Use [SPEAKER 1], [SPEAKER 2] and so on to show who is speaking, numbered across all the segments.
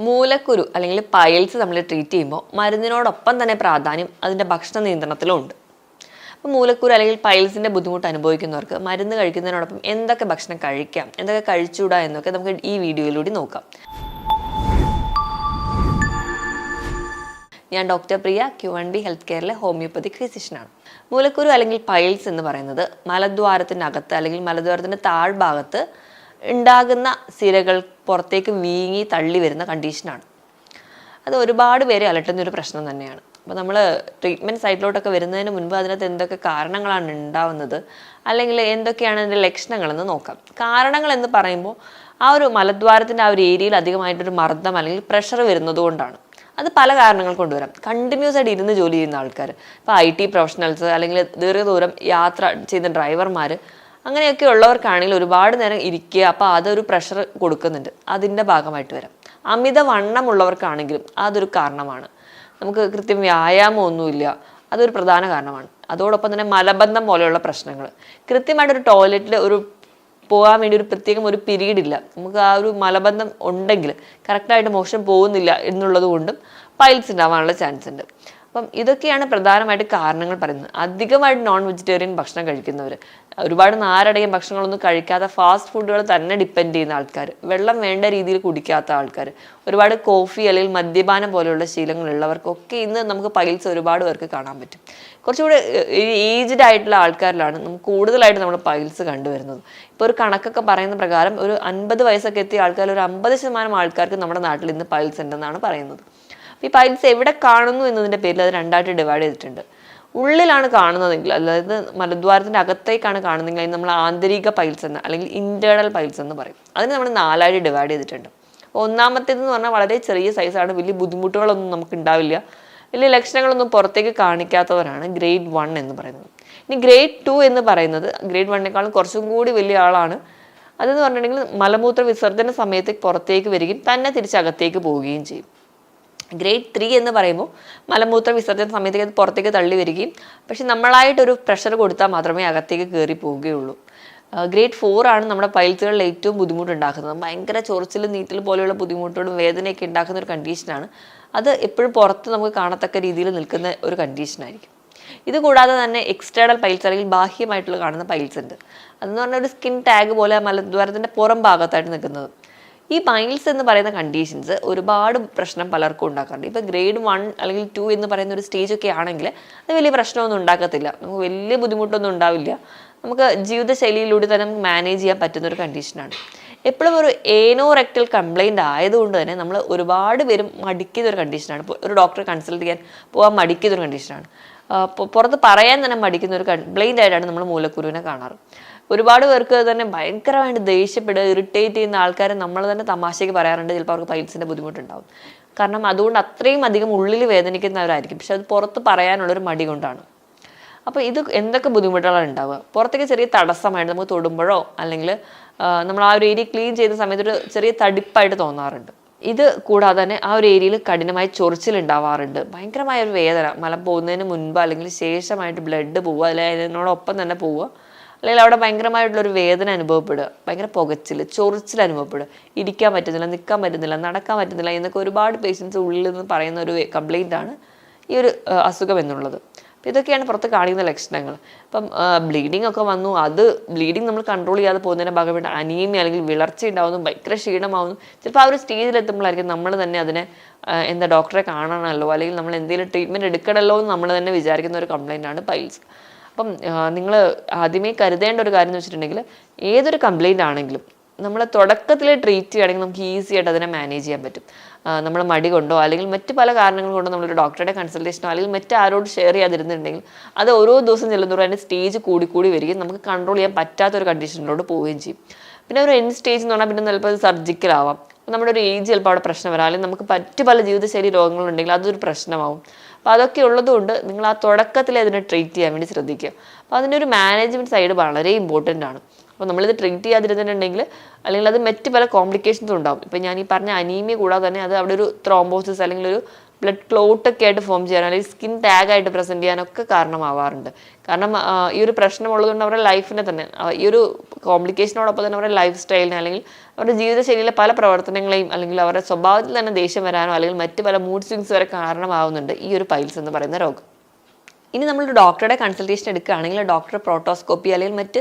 [SPEAKER 1] മൂലക്കുരു അല്ലെങ്കിൽ പൈൽസ് നമ്മൾ ട്രീറ്റ് ചെയ്യുമ്പോൾ മരുന്നിനോടൊപ്പം തന്നെ പ്രാധാന്യം അതിന്റെ ഭക്ഷണ നിയന്ത്രണത്തിലും ഉണ്ട്. അപ്പോൾ മൂലക്കുരു അല്ലെങ്കിൽ പൈൽസിന്റെ ബുദ്ധിമുട്ട് അനുഭവിക്കുന്നവർക്ക് മരുന്ന് കഴിക്കുന്നതിനോടൊപ്പം എന്തൊക്കെ ഭക്ഷണം കഴിക്കാം എന്തൊക്കെ കഴിച്ചുകൂടാ എന്നൊക്കെ നമുക്ക് ഈ വീഡിയോയിലൂടെ നോക്കാം. ഞാൻ doctor Priya Q one B health കെയറിലെ homoeopathic ഫിസിഷ്യനാണ്. മൂലക്കുരു അല്ലെങ്കിൽ പൈൽസ് എന്ന് പറയുന്നത് മലദ്വാരത്തിന്റെ അകത്ത് അല്ലെങ്കിൽ മലദ്വാരത്തിന്റെ താഴ്ഭാഗത്ത് ഉണ്ടാകുന്ന സിരകൾ പുറത്തേക്ക് വീങ്ങി തള്ളി വരുന്ന കണ്ടീഷനാണ് അത് ഒരുപാട് പേരെ അലട്ടുന്ന ഒരു പ്രശ്നം തന്നെയാണ്. അപ്പോൾ നമ്മൾ ട്രീറ്റ്മെന്റ് സൈറ്റിലോട്ടൊക്കെ വരുന്നതിന് മുൻപ് അതിനകത്ത് എന്തൊക്കെ കാരണങ്ങളാണ് ഉണ്ടാവുന്നത്? അല്ലെങ്കിൽ എന്തൊക്കെയാണ് അതിന്റെ ലക്ഷണങ്ങളെന്ന് നോക്കാം. കാരണങ്ങൾ എന്ന് പറയുമ്പോൾ ആ ഒരു മലദ്വാരത്തിന്റെ ആ ഒരു ഏരിയയിൽ അധികമായിട്ടൊരു മർദ്ദം അല്ലെങ്കിൽ പ്രഷർ വരുന്നതുകൊണ്ടാണ് അത് പല കാരണങ്ങൾ കൊണ്ടുവരാം. കണ്ടിന്യൂസ് ആയിട്ട് ഇരുന്ന് ജോലി ചെയ്യുന്ന ആൾക്കാർ ഇപ്പോൾ ഐ ടി പ്രൊഫഷണൽസ് അല്ലെങ്കിൽ ദീർഘദൂരം യാത്ര ചെയ്യുന്ന ഡ്രൈവർമാർ അങ്ങനെയൊക്കെ ഉള്ളവർക്കാണെങ്കിൽ ഒരുപാട് നേരം ഇരിക്കുക. അപ്പോൾ അതൊരു പ്രഷർ കൊടുക്കുന്നുണ്ട്. അതിന്റെ ഭാഗമായിട്ട് വരാം. അമിത വണ്ണമുള്ളവർക്കാണെങ്കിലും അതൊരു കാരണമാണ്. നമുക്ക് കൃത്യം വ്യായാമമൊന്നുമില്ല. അതൊരു പ്രധാന കാരണമാണ്. അതോടൊപ്പം തന്നെ മലബന്ധം പോലെയുള്ള പ്രശ്നങ്ങൾ. കൃത്യമായിട്ടൊരു ടോയ്ലറ്റിൽ ഒരു പോകാൻ വേണ്ടി ഒരു പ്രത്യേകം ഒരു പീരീഡ് ഇല്ല. നമുക്ക് ആ ഒരു മലബന്ധം ഉണ്ടെങ്കിൽ കറക്റ്റായിട്ട് മോശം പോകുന്നില്ല എന്നുള്ളത് കൊണ്ടും പൈൽസ് ഉണ്ടാവാനുള്ള ചാൻസ് ഉണ്ട്. അപ്പം ഇതൊക്കെയാണ് പ്രധാനമായിട്ട് കാരണങ്ങൾ പറയുന്നത്. അധികമായിട്ട് നോൺ വെജിറ്റേറിയൻ ഭക്ഷണം കഴിക്കുന്നവർ ഒരുപാട് നാരടയും ഭക്ഷണങ്ങളൊന്നും കഴിക്കാത്ത ഫാസ്റ്റ് ഫുഡുകൾ തന്നെ ഡിപ്പെൻഡ് ചെയ്യുന്ന ആൾക്കാർ വെള്ളം വേണ്ട രീതിയിൽ കുടിക്കാത്ത ആൾക്കാർ ഒരുപാട് കോഫി അല്ലെങ്കിൽ മദ്യപാനം പോലെയുള്ള ശീലങ്ങളുള്ളവർക്കൊക്കെ ഇന്ന് നമുക്ക് പൈൽസ് ഒരുപാട് പേർക്ക് കാണാൻ പറ്റും. കുറച്ചുകൂടെ ഏജ്ഡ് ആയിട്ടുള്ള ആൾക്കാരിലാണ് നമുക്ക് കൂടുതലായിട്ട് നമ്മൾ പൈൽസ് കണ്ടുവരുന്നത്. ഇപ്പോൾ ഒരു കണക്കൊക്കെ പറയുന്ന പ്രകാരം ഒരു അൻപത് വയസ്സൊക്കെ എത്തിയ ആൾക്കാർ ഒരു അമ്പത് ശതമാനം ആൾക്കാർക്ക് നമ്മുടെ നാട്ടിൽ ഇന്ന് പൈൽസ് ഉണ്ടെന്നാണ് പറയുന്നത്. ഈ പൈൽസ് എവിടെ കാണുന്നു എന്നതിന്റെ പേരിൽ അത് രണ്ടായിട്ട് ഡിവൈഡ് ചെയ്തിട്ടുണ്ട്. ഉള്ളിലാണ് കാണുന്നതെങ്കിൽ അതായത് മലദ്വാരത്തിന്റെ അകത്തേക്കാണ് കാണുന്നതെങ്കിൽ നമ്മൾ ആന്തരിക പൈൽസ് എന്ന് അല്ലെങ്കിൽ ഇന്റേണൽ പൈൽസ് എന്ന് പറയും. അതിന് നമ്മൾ നാലായിട്ട് ഡിവൈഡ് ചെയ്തിട്ടുണ്ട്. ഒന്നാമത്തേത് ഒന്നാമത്തേതെന്ന് പറഞ്ഞാൽ വളരെ ചെറിയ സൈസാണ് വലിയ ബുദ്ധിമുട്ടുകളൊന്നും നമുക്ക് ഉണ്ടാവില്ല. വലിയ ലക്ഷണങ്ങളൊന്നും പുറത്തേക്ക് കാണിക്കാത്തവരാണ് ഗ്രേഡ് വൺ എന്ന് പറയുന്നത്. ഇനി ഗ്രേഡ് ടു എന്ന് പറയുന്നത് ഗ്രേഡ് വണ്ണിനേക്കാളും കുറച്ചും കൂടി വലിയ ആളാണ്. അതെന്ന് പറഞ്ഞിട്ടുണ്ടെങ്കിൽ മലമൂത്ര വിസർജന സമയത്ത് പുറത്തേക്ക് വരികയും തന്നെ തിരിച്ചകത്തേക്ക് പോവുകയും ചെയ്യും. ഗ്രേഡ് ത്രീ എന്ന് പറയുമ്പോൾ മലമൂത്ര വിസർജന സമയത്തേക്ക് പുറത്തേക്ക് തള്ളി വരികയും പക്ഷെ നമ്മളായിട്ടൊരു പ്രഷർ കൊടുത്താൽ മാത്രമേ അകത്തേക്ക് കയറി പോവുകയുള്ളൂ. ഗ്രേഡ് ഫോർ ആണ് നമ്മുടെ പൈൽസുകളിൽ ഏറ്റവും ബുദ്ധിമുട്ടുണ്ടാക്കുന്നത്. ഭയങ്കര ചൊറിച്ചിൽ നീറ്റൽ പോലെയുള്ള ബുദ്ധിമുട്ടുകളും വേദനയൊക്കെ ഉണ്ടാക്കുന്ന ഒരു കണ്ടീഷനാണ് അത് എപ്പോഴും പുറത്ത് നമുക്ക് കാണത്തക്ക രീതിയിൽ നിൽക്കുന്ന ഒരു കണ്ടീഷനായിരിക്കും ഇത് കൂടാതെ തന്നെ എക്സ്റ്റേണൽ പൈൽസ് അല്ലെങ്കിൽ ബാഹ്യമായിട്ടുള്ള കാണുന്ന പൈൽസ് ഉണ്ട്. അതെന്ന് പറഞ്ഞാൽ ഒരു സ്കിൻ ടാഗ് പോലെ മലദ്വാരത്തിന്റെ പുറം ഭാഗത്തായിട്ട് നിൽക്കുന്നത്. ഈ പൈൽസ് എന്ന് പറയുന്ന കണ്ടീഷൻസ് ഒരുപാട് പ്രശ്നം പലർക്കും ഉണ്ടാക്കാറുണ്ട്. ഇപ്പോൾ ഗ്രേഡ് വൺ അല്ലെങ്കിൽ ടു എന്ന് പറയുന്ന ഒരു സ്റ്റേജ് ഒക്കെ ആണെങ്കിൽ അത് വലിയ പ്രശ്നമൊന്നും ഉണ്ടാക്കത്തില്ല. നമുക്ക് വലിയ ബുദ്ധിമുട്ടൊന്നും ഉണ്ടാവില്ല. നമുക്ക് ജീവിതശൈലിയിലൂടെ തന്നെ നമുക്ക് മാനേജ് ചെയ്യാൻ പറ്റുന്ന ഒരു കണ്ടീഷനാണ് എപ്പോഴും ഒരു ഏനോ റെക്ടൽ കംപ്ലൈന്റ് ആയതുകൊണ്ട് തന്നെ നമ്മൾ ഒരുപാട് പേരും മടിക്കുന്ന ഒരു കണ്ടീഷനാണ് ഒരു ഡോക്ടറെ കൺസൾട്ട് ചെയ്യാൻ പോകാൻ മടിക്കുന്ന ഒരു കണ്ടീഷനാണ് പുറത്ത് പറയാൻ തന്നെ മടിക്കുന്ന ഒരു കംപ്ലൈന്റ് ആയിട്ടാണ് നമ്മൾ മൂലക്കുരുവിനെ കാണാറ്. ഒരുപാട് പേർക്ക് തന്നെ ഭയങ്കരമായിട്ട് ദേഷ്യപ്പെടുക ഇറിറ്റേറ്റ് ചെയ്യുന്ന ആൾക്കാരെ നമ്മൾ തന്നെ തമാശയ്ക്ക് പറയാറുണ്ട്. ചിലപ്പോൾ അവർക്ക് പൈൽസിന്റെ ബുദ്ധിമുട്ടുണ്ടാവും. കാരണം അതുകൊണ്ട് അത്രയും അധികം ഉള്ളിൽ വേദനിക്കുന്നവരായിരിക്കും. പക്ഷെ അത് പുറത്ത് പറയാനുള്ളൊരു മടി കൊണ്ടാണ്. അപ്പോൾ ഇത് എന്തൊക്കെ ബുദ്ധിമുട്ടുകളാണ് ഉണ്ടാവുക? പുറത്തേക്ക് ചെറിയ തടസ്സമായിട്ട് നമുക്ക് തൊടുമ്പോഴോ അല്ലെങ്കിൽ നമ്മൾ ആ ഒരു ഏരിയ ക്ലീൻ ചെയ്യുന്ന സമയത്ത് ഒരു ചെറിയ തടിപ്പായിട്ട് തോന്നാറുണ്ട്. ഇത് കൂടാതെ തന്നെ ആ ഒരു ഏരിയയിൽ കഠിനമായ ചൊറിച്ചിൽ ഉണ്ടാവാറുണ്ട്. ഭയങ്കരമായ ഒരു വേദന. മലം പോകുന്നതിന് മുൻപ് അല്ലെങ്കിൽ ശേഷമായിട്ട് ബ്ലഡ് പോവുക അല്ലെങ്കിൽ അതിനോടൊപ്പം തന്നെ പോവുക. അല്ലെങ്കിൽ അവിടെ ഭയങ്കരമായിട്ടുള്ള ഒരു വേദന അനുഭവപ്പെടുക. ഭയങ്കര പുകച്ചിൽ ചൊറിച്ചിൽ അനുഭവപ്പെടുക. ഇരിക്കാൻ പറ്റുന്നില്ല നിൽക്കാൻ പറ്റുന്നില്ല നടക്കാൻ പറ്റുന്നില്ല എന്നൊക്കെ ഒരുപാട് പേഷ്യൻസ് ഉള്ളിൽ നിന്ന് പറയുന്ന ഒരു കംപ്ലൈന്റ് ആണ് ഈ ഒരു അസുഖം എന്നുള്ളത്. അപ്പോൾ ഇതൊക്കെയാണ് പുറത്ത് കാണിക്കുന്ന ലക്ഷണങ്ങൾ. അപ്പം ബ്ലീഡിംഗ് ഒക്കെ വന്നു. അത് ബ്ലീഡിങ് നമ്മൾ കൺട്രോൾ ചെയ്യാതെ പോകുന്നതിന്റെ ഭാഗമായിട്ട് അനീമിയ അല്ലെങ്കിൽ വിളർച്ച ഉണ്ടാവുന്നു ഭയങ്കര ക്ഷീണമാവുന്നു. ചിലപ്പോൾ ആ ഒരു സ്റ്റേജിൽ എത്തുമ്പോഴായിരിക്കും നമ്മൾ തന്നെ അതിനെ എന്താ ഡോക്ടറെ കാണണമല്ലോ? അല്ലെങ്കിൽ നമ്മൾ എന്തെങ്കിലും ട്രീറ്റ്മെന്റ് എടുക്കണമല്ലോ എന്ന് നമ്മൾ തന്നെ വിചാരിക്കുന്ന ഒരു കംപ്ലൈന്റ് ആണ് പൈൽസ് അപ്പം നിങ്ങൾ ആദ്യമേ കരുതേണ്ട ഒരു കാര്യം എന്ന് വെച്ചിട്ടുണ്ടെങ്കിൽ ഏതൊരു കംപ്ലൈന്റ് ആണെങ്കിലും നമ്മൾ തുടക്കത്തിൽ ട്രീറ്റ് ചെയ്യുകയാണെങ്കിൽ നമുക്ക് ഈസി ആയിട്ട് അതിനെ മാനേജ് ചെയ്യാൻ പറ്റും. നമ്മൾ മടി കൊണ്ടോ അല്ലെങ്കിൽ മറ്റ് പല കാരണങ്ങൾ കൊണ്ടോ നമ്മളൊരു ഡോക്ടറുടെ കൺസൾട്ടേഷനോ അല്ലെങ്കിൽ മറ്റ് ആരോട് ഷെയർ ചെയ്യാതിരുന്നുണ്ടെങ്കിൽ അത് ഓരോ ദിവസം ചെല്ലുന്നതോറും അതിന്റെ സ്റ്റേജ് കൂടി കൂടി വരികയും നമുക്ക് കൺട്രോൾ ചെയ്യാൻ പറ്റാത്ത ഒരു കണ്ടീഷനിലോട്ട് പോവുകയും ചെയ്യും. പിന്നെ ഒരു എൻ സ്റ്റേജ് എന്ന് പറഞ്ഞാൽ പിന്നെ ചിലപ്പോൾ സർജിക്കൽ ആവാം. നമ്മുടെ ഒരു ഏജ് ചിലപ്പോൾ അവിടെ പ്രശ്നം വരാം. അല്ലെങ്കിൽ നമുക്ക് മറ്റ് പല ജീവിതശൈലി രോഗങ്ങളുണ്ടെങ്കിൽ അതൊരു പ്രശ്നമാവും. അപ്പോൾ അതൊക്കെ ഉള്ളതുകൊണ്ട് നിങ്ങൾ ആ തുടക്കത്തിൽ അതിനെ ട്രീറ്റ് ചെയ്യാൻ വേണ്ടി ശ്രദ്ധിക്കുക. അപ്പോൾ അതിനൊരു മാനേജ്മെന്റ് സൈഡ് വളരെ ഇമ്പോർട്ടന്റ് ആണ്. അപ്പോൾ നമ്മളിത് ട്രീറ്റ് ചെയ്യാതിരുന്നിട്ടുണ്ടെങ്കിൽ അല്ലെങ്കിൽ അത് മറ്റ് പല കോംപ്ലിക്കേഷൻസും ഉണ്ടാവും. ഇപ്പോൾ ഞാൻ ഈ പറഞ്ഞ അനീമിയ കൂടാതെ തന്നെ അത് അവിടെ ഒരു ത്രോംബോസിസ് അല്ലെങ്കിൽ ഒരു ബ്ലഡ് ക്ലോട്ട് ഒക്കെ ആയിട്ട് ഫോം ചെയ്യാൻ അല്ലെങ്കിൽ സ്കിൻ ടാഗ് ആയിട്ട് പ്രസന്റ് ചെയ്യാനൊക്കെ കാരണമാവാറുണ്ട്. കാരണം ഈ ഒരു പ്രശ്നമുള്ളതുകൊണ്ട് അവരുടെ ലൈഫിനെ തന്നെ ഈ ഒരു കോംപ്ലിക്കേഷനോടൊപ്പം തന്നെ അവരുടെ ലൈഫ് സ്റ്റൈലിനെ അല്ലെങ്കിൽ അവരുടെ ജീവിതശൈലിയിലെ പല പ്രവർത്തനങ്ങളെയും അല്ലെങ്കിൽ അവരുടെ സ്വഭാവത്തിൽ തന്നെ ദേഷ്യം വരാനോ അല്ലെങ്കിൽ മറ്റ് പല മൂഡ് സ്വിങ്സ് വരെ കാരണമാവുന്നുണ്ട് ഈ ഒരു പൈൽസ് എന്ന് പറയുന്ന രോഗം. ഇനി നമ്മൾ ഡോക്ടറുടെ കൺസൾട്ടേഷൻ എടുക്കുകയാണെങ്കിൽ ഡോക്ടർ പ്രോട്ടോസ്കോപ്പി അല്ലെങ്കിൽ മറ്റ്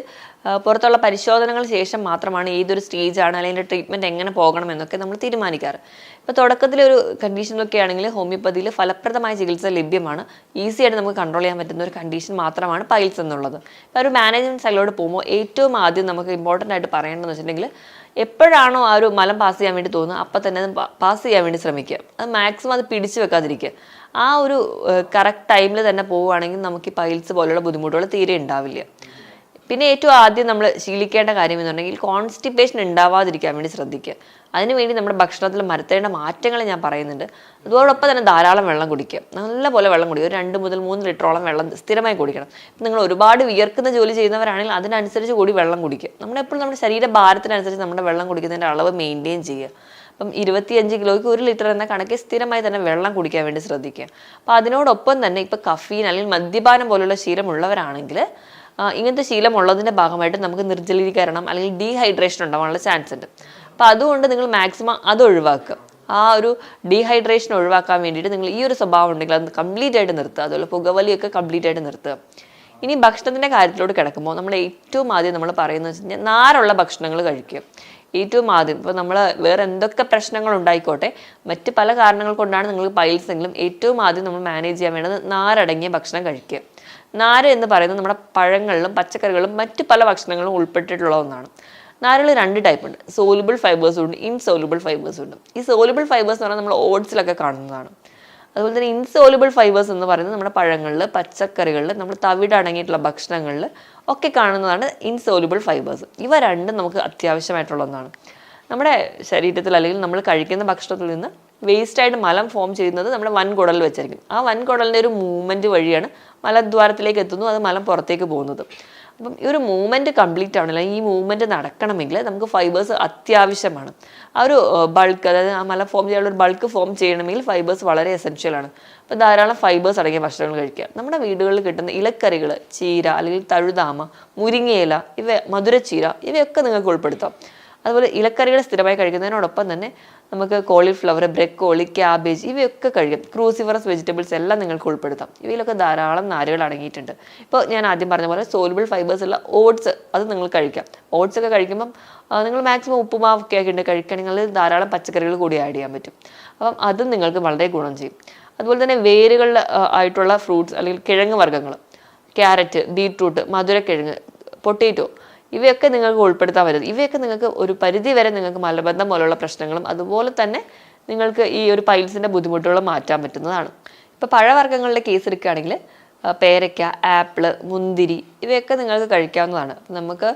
[SPEAKER 1] പുറത്തുള്ള പരിശോധനകൾ ശേഷം മാത്രമാണ് ഏതൊരു സ്റ്റേജാണ് അല്ലെങ്കിൽ ട്രീറ്റ്മെന്റ് എങ്ങനെ പോകണം എന്നൊക്കെ നമ്മൾ തീരുമാനിക്കാറ്. ഇപ്പോൾ തുടക്കത്തിലൊരു കണ്ടീഷനിലൊക്കെ ആണെങ്കിൽ ഹോമിയോപ്പതിയിൽ ഫലപ്രദമായ ചികിത്സ ലഭ്യമാണ്. ഈസി ആയിട്ട് നമുക്ക് കൺട്രോൾ ചെയ്യാൻ പറ്റുന്ന ഒരു കണ്ടീഷൻ മാത്രമാണ് പൈൽസ് എന്നുള്ളത്. ഇപ്പോൾ ഒരു മാനേജ്മെന്റ് സൈഡിലോട്ട് പോകുമ്പോൾ ഏറ്റവും ആദ്യം നമുക്ക് ഇമ്പോർട്ടന്റ് ആയിട്ട് പറയേണ്ടതെന്ന് വെച്ചിട്ടുണ്ടെങ്കിൽ എപ്പോഴാണോ ആ ഒരു മലം പാസ് ചെയ്യാൻ വേണ്ടി തോന്നുന്നത് അപ്പം തന്നെ പാസ് ചെയ്യാൻ വേണ്ടി ശ്രമിക്കുക. അത് മാക്സിമം അത് പിടിച്ചു വെക്കാതിരിക്കുക. ആ ഒരു കറക്റ്റ് ടൈമിൽ തന്നെ പോവുകയാണെങ്കിൽ നമുക്ക് ഈ പൈൽസ് പോലുള്ള ബുദ്ധിമുട്ടുകൾ തീരെ ഉണ്ടാവില്ല. പിന്നെ ഏറ്റവും ആദ്യം നമ്മൾ ശീലിക്കേണ്ട കാര്യം എന്നുണ്ടെങ്കിൽ കോൺസ്റ്റിപ്പേഷൻ ഉണ്ടാവാതിരിക്കാൻ വേണ്ടി ശ്രദ്ധിക്കുക. അതിനുവേണ്ടി നമ്മുടെ ഭക്ഷണത്തിൽ മരത്തേണ്ട മാറ്റങ്ങൾ ഞാൻ പറയുന്നുണ്ട്. അതോടൊപ്പം തന്നെ ധാരാളം വെള്ളം കുടിക്കുക. നല്ലപോലെ വെള്ളം കുടിക്കുക. ഒരു രണ്ട് മുതൽ മൂന്ന് ലിറ്ററോളം വെള്ളം സ്ഥിരമായി കുടിക്കണം. നിങ്ങൾ ഒരുപാട് വിയർക്കുന്ന ജോലി ചെയ്യുന്നവരാണെങ്കിൽ അതിനനുസരിച്ച് കൂടി വെള്ളം കുടിക്കുക. നമ്മളെപ്പോഴും നമ്മുടെ ശരീരഭാരത്തിനനുസരിച്ച് നമ്മുടെ വെള്ളം കുടിക്കുന്നതിന്റെ അളവ് മെയിന്റെയിൻ ചെയ്യുക. അപ്പം ഇരുപത്തിയഞ്ച് കിലോയ്ക്ക് ഒരു ലിറ്റർ എന്ന കണക്കിൽ സ്ഥിരമായി തന്നെ വെള്ളം കുടിക്കാൻ വേണ്ടി ശ്രദ്ധിക്കുക. അപ്പോൾ അതിനോടൊപ്പം തന്നെ ഇപ്പോൾ കഫീൻ അല്ലെങ്കിൽ മദ്യപാനം പോലുള്ള ശീലമുള്ളവരാണെങ്കിൽ ഇങ്ങനത്തെ ശീലമുള്ളതിന്റെ ഭാഗമായിട്ട് നമുക്ക് നിർജലീകരണം അല്ലെങ്കിൽ ഡീഹൈഡ്രേഷൻ ഉണ്ടാവാനുള്ള ചാൻസ് ഉണ്ട്. അപ്പോൾ അതുകൊണ്ട് നിങ്ങൾ മാക്സിമം അത് ഒഴിവാക്കുക. ആ ഒരു ഡീഹൈഡ്രേഷൻ ഒഴിവാക്കാൻ വേണ്ടിയിട്ട് നിങ്ങൾ ഈ ഒരു സ്വഭാവം ഉണ്ടെങ്കിൽ അത് കംപ്ലീറ്റ് ആയിട്ട് നിർത്തുക. അതുപോലെ പുകവലിയൊക്കെ കംപ്ലീറ്റ് ആയിട്ട് നിർത്തുക. ഇനി ഭക്ഷണത്തിന്റെ കാര്യത്തിലോട്ട് കിടക്കുമ്പോൾ നമ്മൾ ഏറ്റവും ആദ്യം നമ്മൾ പറയുന്നത് വെച്ച് കഴിഞ്ഞാൽ നാരുള്ള ഭക്ഷണങ്ങൾ കഴിക്കുക. ഏറ്റവും ആദ്യം ഇപ്പോൾ നമ്മൾ വേറെ എന്തൊക്കെ പ്രശ്നങ്ങൾ ഉണ്ടായിക്കോട്ടെ മറ്റ് പല കാരണങ്ങൾ കൊണ്ടാണ് നിങ്ങൾക്ക് പൈൽസ് എങ്കിലും ഏറ്റവും ആദ്യം നമ്മൾ മാനേജ് ചെയ്യാൻ വേണ്ടത് നാരടങ്ങിയ ഭക്ഷണം കഴിക്കുക. നാര് എന്ന് പറയുന്നത് നമ്മുടെ പഴങ്ങളിലും പച്ചക്കറികളിലും മറ്റ് പല ഭക്ഷണങ്ങളും ഉൾപ്പെട്ടിട്ടുള്ള ഒന്നാണ്. നാരുകൾ രണ്ട് ടൈപ്പ് ഉണ്ട്. സോലുബിൾ ഫൈബേഴ്സും ഉണ്ട് ഇൻസോലുബിൾ ഫൈബേഴ്സും ഉണ്ട്. ഈ സോലുബിൾ ഫൈബേഴ്സ് എന്ന് പറഞ്ഞാൽ നമ്മൾ ഓട്സിലൊക്കെ കാണുന്നതാണ്. അതുപോലെ തന്നെ ഇൻസോലുബിൾ ഫൈബേഴ്സ് എന്ന് പറയുന്നത് നമ്മുടെ പഴങ്ങളിൽ പച്ചക്കറികളിൽ നമ്മൾ തവിട് അടങ്ങിയിട്ടുള്ള ഭക്ഷണങ്ങളിൽ ഒക്കെ കാണുന്നതാണ് ഇൻസോലുബിൾ ഫൈബേഴ്സ് ഇവ രണ്ടും നമുക്ക് അത്യാവശ്യമായിട്ടുള്ള ഒന്നാണ്. നമ്മുടെ ശരീരത്തിൽ അല്ലെങ്കിൽ നമ്മൾ കഴിക്കുന്ന ഭക്ഷണത്തിൽ നിന്ന് വേസ്റ്റായിട്ട് മലം ഫോം ചെയ്യുന്നത് നമ്മുടെ വൻകുടലിൽ വെച്ചായിരിക്കും ആ വൻകുടലിന്റെ ഒരു മൂവ്മെന്റ് വഴിയാണ് മലദ്വാരത്തിലേക്ക് എത്തുന്നു അത് മലം പുറത്തേക്ക് പോകുന്നത്. അപ്പം ഈ ഒരു മൂവ്മെന്റ് കംപ്ലീറ്റ് ആവണം അല്ലെങ്കിൽ ഈ മൂവ്മെന്റ് നടക്കണമെങ്കിൽ നമുക്ക് ഫൈബേഴ്സ് അത്യാവശ്യമാണ്. ആ ഒരു ബൾക്ക് അതായത് ആ മല ഫോം ചെയ്യാനുള്ള ഒരു ബൾക്ക് ഫോം ചെയ്യണമെങ്കിൽ ഫൈബേഴ്സ് വളരെ എസെൻഷ്യൽ ആണ്. അപ്പോൾ ധാരാളം ഫൈബേഴ്സ് അടങ്ങിയ ഭക്ഷണങ്ങൾ കഴിക്കുക. നമ്മുടെ വീടുകളിൽ കിട്ടുന്ന ഇലക്കറികൾ ചീര അല്ലെങ്കിൽ തഴുതാമ മുരിങ്ങയില ഇവ മധുരച്ചീര ഇവയൊക്കെ നിങ്ങൾക്ക് ഉൾപ്പെടുത്താം. അതുപോലെ ഇലക്കറികൾ സ്ഥിരമായി കഴിക്കുന്നതിനോടൊപ്പം തന്നെ നമുക്ക് കോളിഫ്ലവർ ബ്രെക്കോളി ക്യാബേജ് ഇവയൊക്കെ കഴിയും. ക്രൂസിഫറസ് വെജിറ്റബിൾസ് എല്ലാം നിങ്ങൾക്ക് ഉൾപ്പെടുത്താം. ഇവയിലൊക്കെ ധാരാളം നാരുകൾ അടങ്ങിയിട്ടുണ്ട്. ഇപ്പോൾ ഞാൻ ആദ്യം പറഞ്ഞ പോലെ സോലുബിൾ ഫൈബേഴ്സ് ഉള്ള ഓട്സ് അത് നിങ്ങൾ കഴിക്കാം. ഓട്സ് ഒക്കെ കഴിക്കുമ്പം നിങ്ങൾ മാക്സിമം ഉപ്പുമാവൊക്കെ കഴിക്കണമെങ്കിൽ നിങ്ങൾ ധാരാളം പച്ചക്കറികൾ കൂടി ആഡ് ചെയ്യാൻ പറ്റും. അപ്പം അതും നിങ്ങൾക്ക് വളരെ ഗുണം ചെയ്യും. അതുപോലെ തന്നെ വേരുകളിൽ ആയിട്ടുള്ള ഫ്രൂട്ട്സ് അല്ലെങ്കിൽ കിഴങ്ങ് വർഗങ്ങൾ ക്യാരറ്റ് ബീട്രൂട്ട് മധുരക്കിഴങ്ങ് പൊട്ടേറ്റോ ഇവയൊക്കെ നിങ്ങൾക്ക് ഉൾപ്പെടുത്താൻ പറ്റും. ഇവയൊക്കെ നിങ്ങൾക്ക് ഒരു പരിധി വരെ നിങ്ങൾക്ക് മലബന്ധം പോലുള്ള പ്രശ്നങ്ങളും അതുപോലെ തന്നെ നിങ്ങൾക്ക് ഈ ഒരു പൈൽസിന്റെ ബുദ്ധിമുട്ടുകളും മാറ്റാൻ പറ്റുന്നതാണ്. ഇപ്പോൾ പഴവർഗങ്ങളുടെ കേസ് എടുക്കുകയാണെങ്കിൽ പേരയ്ക്ക ആപ്പിൾ മുന്തിരി ഇവയൊക്കെ നിങ്ങൾക്ക് കഴിക്കാവുന്നതാണ്. നമുക്ക്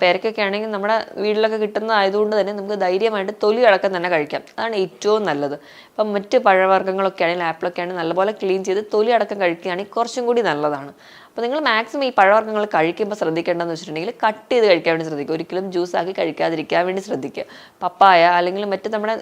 [SPEAKER 1] പേരക്കൊക്കെ ആണെങ്കിൽ നമ്മുടെ വീട്ടിലൊക്കെ കിട്ടുന്നതായതുകൊണ്ട് തന്നെ നമുക്ക് ധൈര്യമായിട്ട് തൊലി അടക്കം തന്നെ കഴിക്കാം. അതാണ് ഏറ്റവും നല്ലത്. ഇപ്പം മറ്റ് പഴവർഗങ്ങളൊക്കെ ആണെങ്കിൽ ആപ്പിളൊക്കെ ആണെങ്കിൽ നല്ലപോലെ ക്ലീൻ ചെയ്ത് തൊലി അടക്കം കഴിക്കുകയാണെങ്കിൽ കുറച്ചും കൂടി നല്ലതാണ്. അപ്പോൾ നിങ്ങൾ മാക്സിമം ഈ പഴവർഗങ്ങൾ കഴിക്കുമ്പോൾ ശ്രദ്ധിക്കേണ്ടതെന്ന് വെച്ചിട്ടുണ്ടെങ്കിൽ കട്ട് ചെയ്ത് കഴിക്കാൻ വേണ്ടി ശ്രദ്ധിക്കുക. ഒരിക്കലും ജ്യൂസ് ആക്കി കഴിക്കാതിരിക്കാൻ വേണ്ടി ശ്രദ്ധിക്കുക. പപ്പായ അല്ലെങ്കിൽ മറ്റ് നമ്മുടെ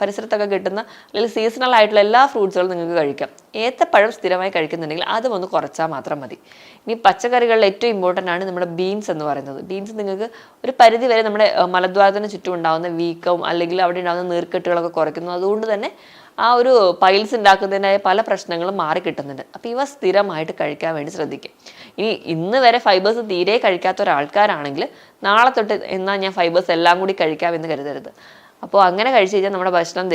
[SPEAKER 1] പരിസരത്തൊക്കെ കിട്ടുന്ന അല്ലെങ്കിൽ സീസണൽ ആയിട്ടുള്ള എല്ലാ ഫ്രൂട്ട്സുകളും നിങ്ങൾക്ക് കഴിക്കാം. ഏത്തപ്പഴം സ്ഥിരമായി കഴിക്കുന്നുണ്ടെങ്കിൽ അതും ഒന്ന് കുറച്ചാൽ മാത്രം മതി. ഇനി പച്ചക്കറികളിൽ ഏറ്റവും ഇമ്പോർട്ടന്റ് ആണ് നമ്മുടെ ബീൻസ് എന്ന് പറയുന്നത്. ബീൻസ് നിങ്ങൾക്ക് ഒരു പരിധി വരെ നമ്മുടെ മലദ്വാരത്തിന് ചുറ്റും ഉണ്ടാകുന്ന വീക്കവും അല്ലെങ്കിൽ അവിടെ ഉണ്ടാകുന്ന നീർക്കെട്ടുകളൊക്കെ കുറയ്ക്കുന്നു. അതുകൊണ്ട് തന്നെ ആ ഒരു പൈൽസ് ഉണ്ടാക്കുന്നതിനായ പല പ്രശ്നങ്ങളും മാറി കിട്ടുന്നുണ്ട്. അപ്പോൾ ഇവ സ്ഥിരമായിട്ട് കഴിക്കാൻ വേണ്ടി ശ്രദ്ധിക്കുക. ഇനി ഇന്ന് വരെ ഫൈബേഴ്സ് തീരെ കഴിക്കാത്ത ഒരാൾക്കാരാണെങ്കിൽ നാളെ തൊട്ട് എന്നാൽ ഞാൻ ഫൈബേഴ്സ് എല്ലാം കൂടി കഴിക്കാമെന്ന് കരുതരുത്. അപ്പോൾ അങ്ങനെ കഴിച്ചു കഴിഞ്ഞാൽ നമ്മുടെ ഭക്ഷണം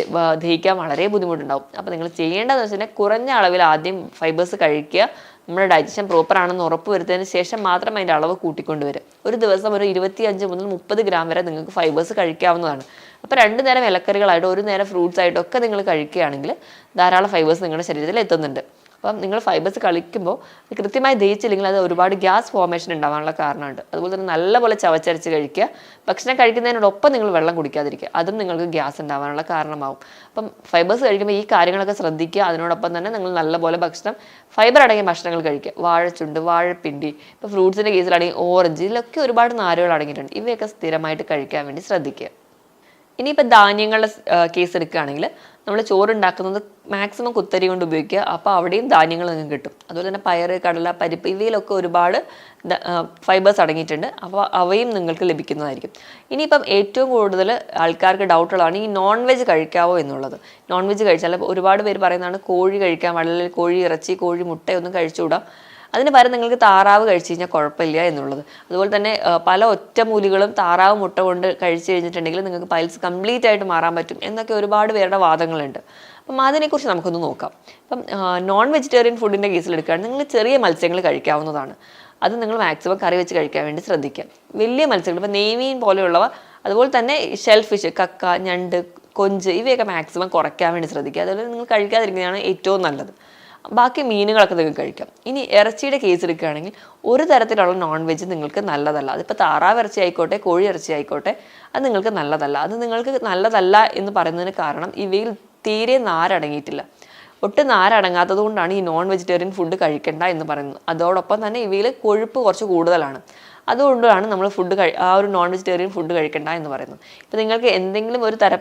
[SPEAKER 1] ദഹിക്കാൻ വളരെ ബുദ്ധിമുട്ടുണ്ടാവും. അപ്പോൾ നിങ്ങൾ ചെയ്യേണ്ടതെന്ന് വെച്ചിട്ടുണ്ടെങ്കിൽ കുറഞ്ഞ അളവിൽ ആദ്യം ഫൈബേഴ്സ് കഴിക്കുക. നമ്മുടെ ഡൈജഷൻ പ്രോപ്പർ ആണെന്ന് ഉറപ്പ് വരുത്തിയതിന് ശേഷം മാത്രം അതിന്റെ അളവ് കൂട്ടിക്കൊണ്ടുവരും ഒരു ദിവസം ഒരു ഇരുപത്തിയഞ്ച് മുതൽ മുപ്പത് ഗ്രാം വരെ നിങ്ങൾക്ക് ഫൈബേഴ്സ് കഴിക്കാവുന്നതാണ്. അപ്പോൾ രണ്ട് നേരം ഇലക്കറികളായിട്ട് ഒരു നേരം ഫ്രൂട്ട്സ് ആയിട്ടും ഒക്കെ നിങ്ങൾ കഴിക്കുകയാണെങ്കിൽ ധാരാളം ഫൈബേഴ്സ് നിങ്ങളുടെ ശരീരത്തിൽ എത്തുന്നുണ്ട്. അപ്പം നിങ്ങൾ ഫൈബേഴ്സ് കളിക്കുമ്പോൾ കൃത്യമായി ദഹിച്ചില്ലെങ്കിൽ അത് ഒരുപാട് ഗ്യാസ് ഫോർമേഷൻ ഉണ്ടാവാനുള്ള കാരണമുണ്ട്. അതുപോലെ തന്നെ നല്ലപോലെ ചവച്ചരച്ച് കഴിക്കുക. ഭക്ഷണം കഴിക്കുന്നതിനോടൊപ്പം നിങ്ങൾ വെള്ളം കുടിക്കാതിരിക്കുക. അതും നിങ്ങൾക്ക് ഗ്യാസ് ഉണ്ടാവാനുള്ള കാരണമാവും. അപ്പം ഫൈബേഴ്സ് കഴിക്കുമ്പോൾ ഈ കാര്യങ്ങളൊക്കെ ശ്രദ്ധിക്കുക. അതിനോടൊപ്പം തന്നെ നിങ്ങൾ നല്ലപോലെ ഭക്ഷണം ഫൈബർ അടങ്ങിയ ഭക്ഷണങ്ങൾ കഴിക്കുക. വാഴച്ചുണ്ട് വാഴപ്പിണ്ടി ഇപ്പോൾ ഫ്രൂട്ട്സിന്റെ കേസിലാണെങ്കിൽ ഓറഞ്ച് ഇതിലൊക്കെ ഒരുപാട് നാരുകൾ അടങ്ങിയിട്ടുണ്ട്. ഇവയൊക്കെ സ്ഥിരമായിട്ട് കഴിക്കാൻ വേണ്ടി ശ്രദ്ധിക്കുക. ഇനിയിപ്പോൾ ധാന്യങ്ങളുടെ കേസ് എടുക്കുകയാണെങ്കിൽ നമ്മൾ ചോറ് ഉണ്ടാക്കുന്നത് മാക്സിമം കുത്തരി കൊണ്ട് ഉപയോഗിക്കുക. അപ്പോൾ അവിടെയും ധാന്യങ്ങൾ നിങ്ങൾക്ക് കിട്ടും. അതുപോലെ തന്നെ പയർ കടല പരിപ്പ് ഇവയിലൊക്കെ ഒരുപാട് ഫൈബേഴ്സ് അടങ്ങിയിട്ടുണ്ട്. അപ്പോൾ അവയും നിങ്ങൾക്ക് ലഭിക്കുന്നതായിരിക്കും. ഇനിയിപ്പം ഏറ്റവും കൂടുതൽ ആൾക്കാർക്ക് ഡൗട്ടുള്ളതാണ് ഈ നോൺ വെജ് കഴിക്കാവോ എന്നുള്ളത്. നോൺ വെജ് കഴിച്ചാൽ ഒരുപാട് പേര് പറയുന്നതാണ് കോഴി കഴിക്കാൻ പാടില്ല കോഴി ഇറച്ചി കോഴി മുട്ടയൊന്നും കഴിച്ചുകൂടാ. അതിന് പകരം നിങ്ങൾക്ക് താറാവ് കഴിച്ചു കഴിഞ്ഞാൽ കുഴപ്പമില്ല എന്നുള്ളത്. അതുപോലെ തന്നെ പല ഒറ്റമൂലികളും താറാവ് മുട്ട കൊണ്ട് കഴിച്ചു കഴിഞ്ഞിട്ടുണ്ടെങ്കിൽ നിങ്ങൾക്ക് പൈൽസ് കംപ്ലീറ്റ് ആയിട്ട് മാറാൻ പറ്റും എന്നൊക്കെ ഒരുപാട് പേരുടെ വാദങ്ങളുണ്ട്. അപ്പം അതിനെക്കുറിച്ച് നമുക്കൊന്ന് നോക്കാം. ഇപ്പം നോൺ വെജിറ്റേറിയൻ ഫുഡിന്റെ കേസിൽ എടുക്കുകയാണ് നിങ്ങൾ ചെറിയ മത്സ്യങ്ങൾ കഴിക്കാവുന്നതാണ്. അത് നിങ്ങൾ മാക്സിമം കറി വെച്ച് കഴിക്കാൻ വേണ്ടി ശ്രദ്ധിക്കുക. വലിയ മത്സ്യങ്ങൾ ഇപ്പം നെയ്മീൻ പോലെയുള്ളവ അതുപോലെ തന്നെ ഷെൽ ഫിഷ് കക്ക ഞണ്ട് കൊഞ്ച് ഇവയൊക്കെ മാക്സിമം കുറയ്ക്കാൻ വേണ്ടി ശ്രദ്ധിക്കുക. അതുപോലെ നിങ്ങൾ കഴിക്കാതിരിക്കുന്നതാണ് ഏറ്റവും നല്ലത്. ബാക്കി മീനുകളൊക്കെ നിങ്ങൾക്ക് കഴിക്കാം. ഇനി ഇറച്ചിയുടെ കേസ് എടുക്കുകയാണെങ്കിൽ ഒരു തരത്തിലുള്ള നോൺ വെജ് നിങ്ങൾക്ക് നല്ലതല്ല. അതിപ്പോൾ താറാവ് ഇറച്ചി ആയിക്കോട്ടെ കോഴി ഇറച്ചി ആയിക്കോട്ടെ അത് നിങ്ങൾക്ക് നല്ലതല്ല. അത് നിങ്ങൾക്ക് നല്ലതല്ല എന്ന് പറയുന്നതിന് കാരണം ഇവയിൽ തീരെ നാരടങ്ങിയിട്ടില്ല. ഒട്ടും നാരടങ്ങാത്തത് കൊണ്ടാണ് ഈ നോൺ വെജിറ്റേറിയൻ ഫുഡ് കഴിക്കേണ്ട എന്ന് പറയുന്നത്. അതോടൊപ്പം തന്നെ ഇവയിൽ കൊഴുപ്പ് കുറച്ച് കൂടുതലാണ്. അതുകൊണ്ടാണ് നമ്മൾ ഫുഡ് കഴി ആ ഒരു നോൺ വെജിറ്റേറിയൻ ഫുഡ് കഴിക്കണ്ട എന്ന് പറയുന്നത്. ഇപ്പം നിങ്ങൾക്ക് എന്തെങ്കിലും ഒരു തര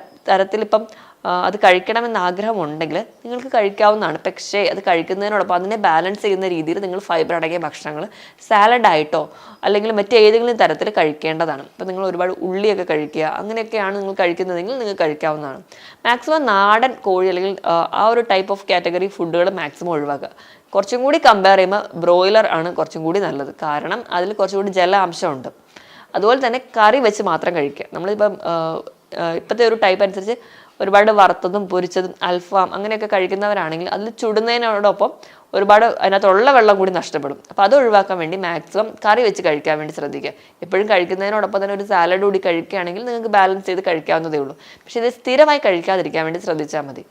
[SPEAKER 1] ആ, അത് കഴിക്കണമെന്ന് ആഗ്രഹമുണ്ടെങ്കിൽ നിങ്ങൾക്ക് കഴിക്കാവുന്നതാണ്. പക്ഷേ അത് കഴിക്കുന്നതിനോടൊപ്പം അതിനെ ബാലൻസ് ചെയ്യുന്ന രീതിയിൽ നിങ്ങൾ ഫൈബർ അടങ്ങിയ ഭക്ഷണങ്ങൾ സാലഡായിട്ടോ അല്ലെങ്കിൽ മറ്റേതെങ്കിലും തരത്തിൽ കഴിക്കേണ്ടതാണ്. ഇപ്പം നിങ്ങൾ ഒരുപാട് ഉള്ളിയൊക്കെ കഴിക്കുക അങ്ങനെയൊക്കെയാണ് നിങ്ങൾ കഴിക്കുന്നതെങ്കിൽ നിങ്ങൾക്ക് കഴിക്കാവുന്നതാണ്. മാക്സിമം നാടൻ കോഴി അല്ലെങ്കിൽ ആ ഒരു ടൈപ്പ് ഓഫ് കാറ്റഗറി ഫുഡുകൾ മാക്സിമം ഒഴിവാക്കുക. കുറച്ചും കൂടി കമ്പയർ ചെയ്യുമ്പോൾ ബ്രോയിലർ ആണ് കുറച്ചും കൂടി നല്ലത്. കാരണം അതിൽ കുറച്ചും കൂടി ജലാംശമുണ്ട് അതുപോലെ തന്നെ കറി വെച്ച് മാത്രം കഴിക്കുക. നമ്മളിപ്പം ഇപ്പോഴത്തെ ഒരു ടൈപ്പ് അനുസരിച്ച് ഒരുപാട് വറുത്തതും പൊരിച്ചതും അൽഫാം അങ്ങനെയൊക്കെ കഴിക്കുന്നവരാണെങ്കിൽ അതിൽ ചുടുന്നതിനോടൊപ്പം ഒരുപാട് അതിനകത്തുള്ള വെള്ളം കൂടി നഷ്ടപ്പെടും. അപ്പോൾ അത് ഒഴിവാക്കാൻ വേണ്ടി മാക്സിമം കറി വെച്ച് കഴിക്കാൻ വേണ്ടി ശ്രദ്ധിക്കുക. എപ്പോഴും കഴിക്കുന്നതിനോടൊപ്പം തന്നെ ഒരു സാലഡ് കൂടി കഴിക്കുകയാണെങ്കിൽ നിങ്ങൾക്ക് ബാലൻസ് ചെയ്ത് കഴിക്കാവുന്നതേ ഉള്ളൂ. പക്ഷേ ഇത് സ്ഥിരമായി കഴിക്കാതിരിക്കാൻ വേണ്ടി ശ്രദ്ധിച്ചാൽ മതി.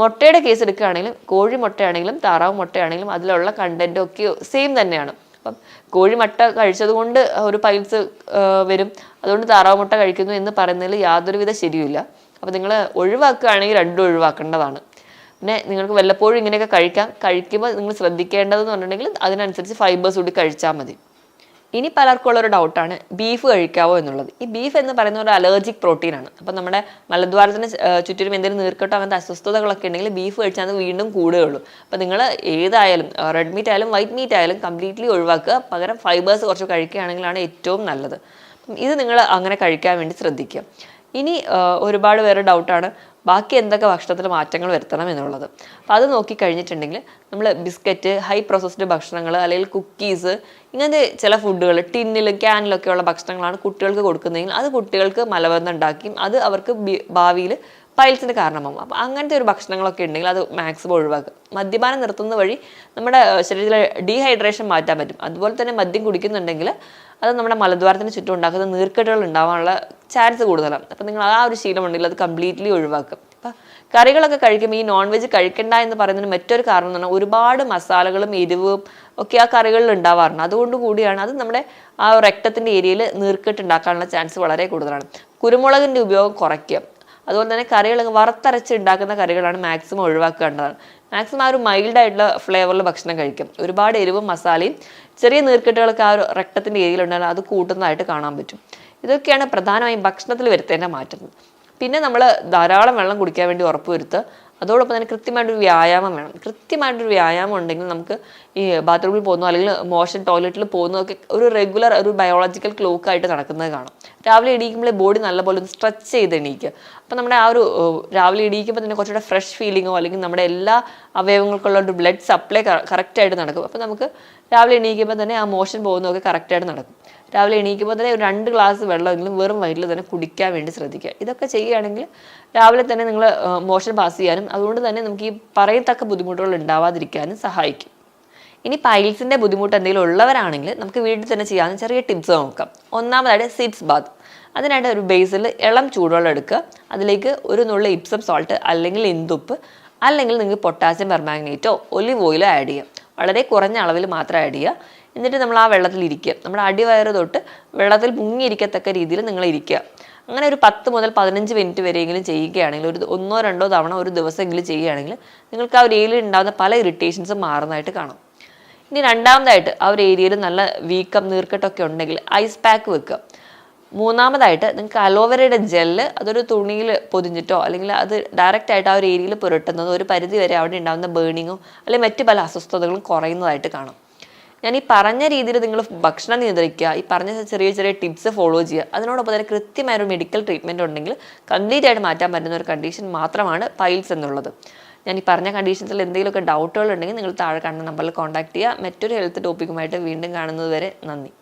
[SPEAKER 1] മുട്ടയുടെ കേസ് എടുക്കുകയാണെങ്കിലും കോഴി മുട്ടയാണെങ്കിലും താറാവ് മുട്ടയാണെങ്കിലും അതിലുള്ള കണ്ടന്റും ഒക്കെ സെയിം തന്നെയാണ്. അപ്പം കോഴി മുട്ട കഴിച്ചത് കൊണ്ട് ഒരു പൈൽസ് വരും. അതുകൊണ്ട് താറാവ് മുട്ട കഴിക്കുന്നു എന്ന് പറയുന്നതിൽ യാതൊരുവിധ ശരിയുമില്ല. അപ്പം നിങ്ങൾ ഒഴിവാക്കുകയാണെങ്കിൽ രണ്ടും ഒഴിവാക്കേണ്ടതാണ്. പിന്നെ നിങ്ങൾക്ക് വല്ലപ്പോഴും ഇങ്ങനെയൊക്കെ കഴിക്കാം. കഴിക്കുമ്പോൾ നിങ്ങൾ ശ്രദ്ധിക്കേണ്ടതെന്ന് പറഞ്ഞിട്ടുണ്ടെങ്കിൽ അതിനനുസരിച്ച് ഫൈബേഴ്സ് കൂടി കഴിച്ചാൽ മതി. ഇനി പലർക്കും ഉള്ളൊരു ഡൗട്ടാണ് ബീഫ് കഴിക്കാവോ എന്നുള്ളത്. ഈ ബീഫ് എന്ന് പറയുന്ന ഒരു അലർജിക് പ്രോട്ടീനാണ് അപ്പം നമ്മുടെ മലദ്വാരത്തിന് ചുറ്റിലും എന്തെങ്കിലും നീർക്കെട്ടോ അങ്ങനത്തെ അസ്വസ്ഥതകളൊക്കെ ഉണ്ടെങ്കിൽ ബീഫ് കഴിച്ചാൽ വീണ്ടും കൂടുകയുള്ളൂ. അപ്പം നിങ്ങൾ ഏതായാലും റെഡ് മീറ്റ് ആയാലും വൈറ്റ് മീറ്റ് ആയാലും കംപ്ലീറ്റ്ലി ഒഴിവാക്കുക. പകരം ഫൈബേഴ്സ് കുറച്ച് കഴിക്കുകയാണെങ്കിലാണ് ഏറ്റവും നല്ലത്. ഇത് നിങ്ങൾ അങ്ങനെ കഴിക്കാൻ വേണ്ടി ശ്രദ്ധിക്കുക. ഇനി ഒരുപാട് പേരുടെ ഡൗട്ടാണ് ബാക്കി എന്തൊക്കെ ഭക്ഷണത്തിൽ മാറ്റങ്ങൾ വരുത്തണം എന്നുള്ളത്. അപ്പോൾ അത് നോക്കി കഴിഞ്ഞിട്ടുണ്ടെങ്കിൽ നമ്മൾ ബിസ്ക്കറ്റ് ഹൈ പ്രോസസ്ഡ് ഭക്ഷണങ്ങൾ അല്ലെങ്കിൽ കുക്കീസ് ഇങ്ങനത്തെ ചില ഫുഡുകൾ ടിന്നിലും ക്യാനിലൊക്കെ ഉള്ള ഭക്ഷണങ്ങളാണ് കുട്ടികൾക്ക് കൊടുക്കുന്നതെങ്കിൽ അത് കുട്ടികൾക്ക് മലബന്ധം ഉണ്ടാക്കിയും അത് അവർക്ക് ഭാവിയിൽ പൈൽസിന് കാരണമാകും അപ്പോൾ അങ്ങനത്തെ ഒരു ഭക്ഷണങ്ങളൊക്കെ ഉണ്ടെങ്കിൽ അത് മാക്സിമം ഒഴിവാക്കുക. മദ്യപാനം നിർത്തുന്ന വഴി നമ്മുടെ ശരീരത്തിലെ ഡീഹൈഡ്രേഷൻ മാറ്റാൻ പറ്റും. അതുപോലെ തന്നെ മദ്യം കുടിക്കുന്നുണ്ടെങ്കിൽ അത് നമ്മുടെ മലദ്വാരത്തിന് ചുറ്റും ഉണ്ടാക്കുന്ന നീർക്കെട്ടുകൾ ഉണ്ടാവാനുള്ള ചാൻസ് കൂടുതലാണ്. അപ്പം നിങ്ങൾ ആ ഒരു ശീലമുണ്ടെങ്കിൽ അത് കംപ്ലീറ്റ്ലി ഒഴിവാക്കും അപ്പം കറികളൊക്കെ കഴിക്കുമ്പോൾ ഈ നോൺ വെജ് കഴിക്കണ്ട എന്ന് പറയുന്നതിന് മറ്റൊരു കാരണം എന്ന് പറഞ്ഞാൽ ഒരുപാട് മസാലകളും എരിവും ഒക്കെ ആ കറികളിൽ ഉണ്ടാവാറുണ്ട്. അതുകൊണ്ട് കൂടിയാണ് അത് നമ്മുടെ ആ രക്തത്തിന്റെ ഏരിയയിൽ നീർക്കെട്ട് ഉണ്ടാക്കാനുള്ള ചാൻസ് വളരെ കൂടുതലാണ്. കുരുമുളകിന്റെ ഉപയോഗം കുറയ്ക്കുക. അതുപോലെ തന്നെ കറികൾ വറുത്തരച്ച് ഉണ്ടാക്കുന്ന കറികളാണ് മാക്സിമം ഒഴിവാക്കേണ്ടതാണ് മാക്സിമം ആ ഒരു മൈൽഡ് ആയിട്ടുള്ള ഫ്ലേവറിൽ ഭക്ഷണം കഴിക്കും. ഒരുപാട് എരിവും മസാലയും ചെറിയ നീർക്കെട്ടുകളൊക്കെ ആ ഒരു രക്തത്തിന്റെ ഏരിയയിലുണ്ടെങ്കിൽ അത് കൂട്ടുന്നതായിട്ട് കാണാൻ പറ്റും. ഇതൊക്കെയാണ് പ്രധാനമായും ഭക്ഷണത്തിൽ വരുത്തേണ്ട മാറ്റങ്ങൾ. പിന്നെ നമ്മൾ ധാരാളം വെള്ളം കുടിക്കാൻ വേണ്ടി ഉറപ്പുവരുത്തുക അതോടൊപ്പം തന്നെ കൃത്യമായിട്ടൊരു വ്യായാമം വേണം. കൃത്യമായിട്ടൊരു വ്യായാമം ഉണ്ടെങ്കിൽ നമുക്ക് ഈ ബാത്റൂമിൽ പോകുന്നു അല്ലെങ്കിൽ മോഷൻ ടോയ്ലറ്റിൽ പോകുന്നതൊക്കെ ഒരു റെഗുലർ ഒരു ബയോളജിക്കൽ ക്ലോക്കായിട്ട് നടക്കുന്നത് കാണാം. രാവിലെ എണീക്കുമ്പോൾ ബോഡി നല്ലപോലെ ഒന്ന് സ്ട്രെച്ച് ചെയ്ത് എണീക്കുക. അപ്പം നമ്മുടെ ആ ഒരു രാവിലെ ഇടിയിക്കുമ്പോൾ തന്നെ കുറച്ചുകൂടെ ഫ്രഷ് ഫീലിങ്ങോ അല്ലെങ്കിൽ നമ്മുടെ എല്ലാ അവയവങ്ങൾക്കുള്ള ഒരു ബ്ലഡ് സപ്ലൈ കറക്റ്റായിട്ട് നടക്കും. അപ്പോൾ നമുക്ക് രാവിലെ എണീക്കുമ്പോൾ തന്നെ ആ മോഷൻ പോകുന്നതൊക്കെ കറക്റ്റായിട്ട് നടക്കും. രാവിലെ എണീക്കുമ്പോൾ തന്നെ ഒരു രണ്ട് ഗ്ലാസ് വെള്ളമെങ്കിലും വെറും വയറ്റിൽ തന്നെ കുടിക്കാൻ വേണ്ടി ശ്രദ്ധിക്കുക. ഇതൊക്കെ ചെയ്യുകയാണെങ്കിൽ രാവിലെ തന്നെ നിങ്ങൾ മോഷൻ പാസ് ചെയ്യാനും അതുകൊണ്ട് തന്നെ നമുക്ക് ഈ പറയത്തക്ക ബുദ്ധിമുട്ടുകൾ ഉണ്ടാവാതിരിക്കാനും സഹായിക്കും. ഇനി പൈൽസിന്റെ ബുദ്ധിമുട്ട് എന്തെങ്കിലും ഉള്ളവരാണെങ്കിൽ നമുക്ക് വീട്ടിൽ തന്നെ ചെയ്യാവുന്ന ചെറിയ ടിപ്സ് നോക്കാം. ഒന്നാമതായിട്ട് സിറ്റ്സ് ബാത്ത് അതിനായിട്ട് ഒരു ബേസിൽ ഇളം ചൂടുവെള്ളം എടുക്കുക. അതിലേക്ക് ഒരു നുള്ള ഇപ്സം സോൾട്ട് അല്ലെങ്കിൽ ഇന്തുപ്പ് അല്ലെങ്കിൽ നിങ്ങൾക്ക് പൊട്ടാസ്യം പെർമാഗ്നേറ്റോ ഒലിവ് ഓയിലോ ആഡ് ചെയ്യാം. വളരെ കുറഞ്ഞ അളവിൽ മാത്രം ആഡ് ചെയ്യുക. എന്നിട്ട് നമ്മൾ ആ വെള്ളത്തിൽ ഇരിക്കുക. നമ്മുടെ അടിവയറ് തൊട്ട് വെള്ളത്തിൽ മുങ്ങിയിരിക്കത്തക്ക രീതിയിൽ നിങ്ങൾ ഇരിക്കുക. അങ്ങനെ ഒരു പത്ത് മുതൽ പതിനഞ്ച് മിനിറ്റ് വരെയെങ്കിലും ചെയ്യുകയാണെങ്കിൽ ഒരു ഒന്നോ രണ്ടോ തവണ ഒരു ദിവസമെങ്കിലും ചെയ്യുകയാണെങ്കിൽ നിങ്ങൾക്ക് ആ ഒരു ഏരിയയിൽ ഉണ്ടാകുന്ന പല ഇറിറ്റേഷൻസും മാറുന്നതായിട്ട് കാണാം. ഇനി രണ്ടാമതായിട്ട് ആ ഒരു ഏരിയയിൽ നല്ല വീക്കം നീർക്കെട്ടൊക്കെ ഉണ്ടെങ്കിൽ ഐസ് പാക്ക് വെക്കുക. മൂന്നാമതായിട്ട് നിങ്ങൾക്ക് അലോവേരയുടെ ജെല്ല് അതൊരു തുണിയിൽ പൊതിഞ്ഞിട്ടോ അല്ലെങ്കിൽ അത് ഡയറക്റ്റ് ആയിട്ട് ആ ഒരു ഏരിയയിൽ പുരട്ടുന്നത് ഒരു പരിധി വരെ അവിടെ ഉണ്ടാകുന്ന ബേണിങ്ങും അല്ലെങ്കിൽ മറ്റ് പല അസ്വസ്ഥതകളും കുറയുന്നതായിട്ട് കാണാം. ഞാൻ ഈ പറഞ്ഞ രീതിയിൽ നിങ്ങൾ ഭക്ഷണം നിയന്ത്രിക്കുക ഈ പറഞ്ഞ ചെറിയ ചെറിയ ടിപ്സ് ഫോളോ ചെയ്യുക അതിനോടൊപ്പം തന്നെ കൃത്യമായ ഒരു മെഡിക്കൽ ട്രീറ്റ്മെന്റ് ഉണ്ടെങ്കിൽ കംപ്ലീറ്റ് ആയിട്ട് മാറ്റാൻ പറ്റുന്ന ഒരു കണ്ടീഷൻ മാത്രമാണ് പൈൽസ് എന്നുള്ളത്. ഞാൻ ഈ പറഞ്ഞ കണ്ടീഷൻസിൽ എന്തെങ്കിലുമൊക്കെ ഡൗട്ടുകൾ ഉണ്ടെങ്കിൽ നിങ്ങൾ താഴെ കാണുന്ന നമ്പറിൽ കോൺടാക്ട് ചെയ്യുക. മറ്റൊരു ഹെൽത്ത് ടോപ്പിക്കുമായിട്ട് വീണ്ടും കാണുന്നത് വരെ നന്ദി.